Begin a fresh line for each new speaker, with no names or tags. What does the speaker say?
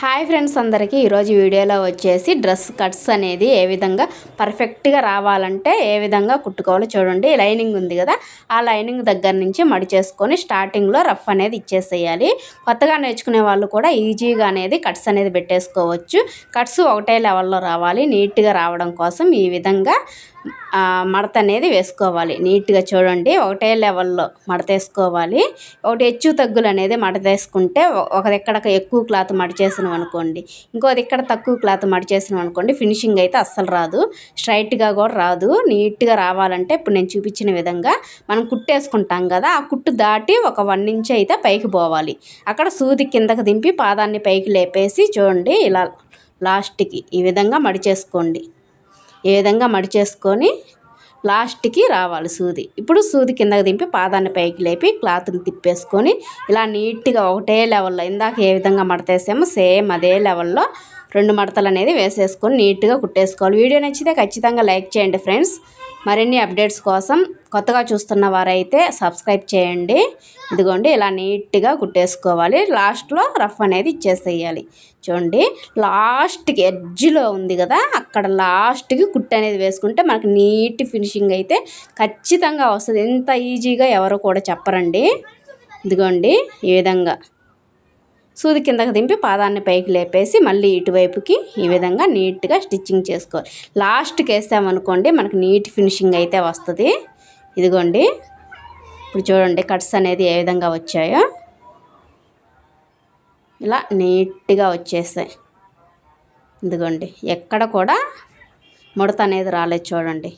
Hi friends అందరికీ ఈరోజు వీడియోలో వచ్చేసి డ్రెస్ కట్స్ అనేది ఏ విధంగా పర్ఫెక్ట్గా రావాలంటే ఏ విధంగా కుట్టుకోవాలో చూడండి. లైనింగ్ ఉంది కదా ఆ లైనింగ్ దగ్గర నుంచి మడి చేసుకొని స్టార్టింగ్లో రఫ్ అనేది ఇచ్చేసేయాలి. కొత్తగా నేర్చుకునే వాళ్ళు కూడా ఈజీగా అనేది కట్స్ అనేది పెట్టేసుకోవచ్చు. కట్స్ ఒకటే లెవెల్లో రావాలి. నీట్గా రావడం కోసం ఈ విధంగా మడత అనేది వేసుకోవాలి. నీట్గా చూడండి ఒకటే లెవెల్లో మడత వేసుకోవాలి. ఒకటి హెచ్చు తగ్గులు అనేది మడత వేసుకుంటే ఒక ఎక్కడ ఎక్కువ క్లాత్ మడిచేసిన అనుకోండి ఇంకోది ఇక్కడ తక్కువ క్లాత్ మడిచేసినాం అనుకోండి ఫినిషింగ్ అయితే అస్సలు రాదు. స్ట్రైట్గా కూడా రాదు. నీట్గా రావాలంటే ఇప్పుడు నేను చూపించిన విధంగా మనం కుట్టేసుకుంటాం కదా ఆ కుట్టు దాటి ఒక వన్ ఇంచ్ అయితే పైకి పోవాలి. అక్కడ సూది కిందకు దింపి పాదాన్ని పైకి లేపేసి చూడండి ఇలా లాస్ట్కి ఈ విధంగా మడిచేసుకోండి ఈ విధంగా మడిచేసుకొని లాస్ట్కి రావాలి సూది. ఇప్పుడు సూది కిందకి దింపి పాదాన్ని పైకి లేపి క్లాత్ని తిప్పేసుకొని ఇలా నీట్గా ఒకటే లెవెల్లో ఇందాక ఏ విధంగా మడతేసామో సేమ్ అదే లెవెల్లో రెండు మడతలు అనేది వేసేసుకొని నీట్గా కుట్టేసుకోవాలి. వీడియో నచ్చితే ఖచ్చితంగా లైక్ చేయండి ఫ్రెండ్స్. మరిన్ని అప్డేట్స్ కోసం కొత్తగా చూస్తున్న వారైతే సబ్స్క్రైబ్ చేయండి. ఇదిగోండి ఇలా నీట్గా కుట్టేసుకోవాలి. లాస్ట్లో రఫ్ అనేది ఇచ్చేసేయాలి. చూడండి లాస్ట్కి ఎడ్జ్లో ఉంది కదా అక్కడ లాస్ట్కి కుట్టు అనేది వేసుకుంటే మనకు నీట్ ఫినిషింగ్ అయితే ఖచ్చితంగా వస్తుంది. ఎంత ఈజీగా ఎవరు కూడా చెప్పరండి. ఇదిగోండి ఈ విధంగా సూది కిందకి దింపి పాదాన్ని పైకి లేపేసి మళ్ళీ ఇటువైపుకి ఈ విధంగా నీట్గా స్టిచ్చింగ్ చేసుకోవాలి. లాస్ట్కి వేసామనుకోండి మనకి నీట్ ఫినిషింగ్ అయితే వస్తుంది. ఇదిగోండి. ఇప్పుడు చూడండి కట్స్ అనేది ఏ విధంగా వచ్చాయో. ఇలా నీట్గా వచ్చేసాయి. ఇదిగోండి. ఎక్కడ కూడా ముడత అనేది రాలేదు చూడండి.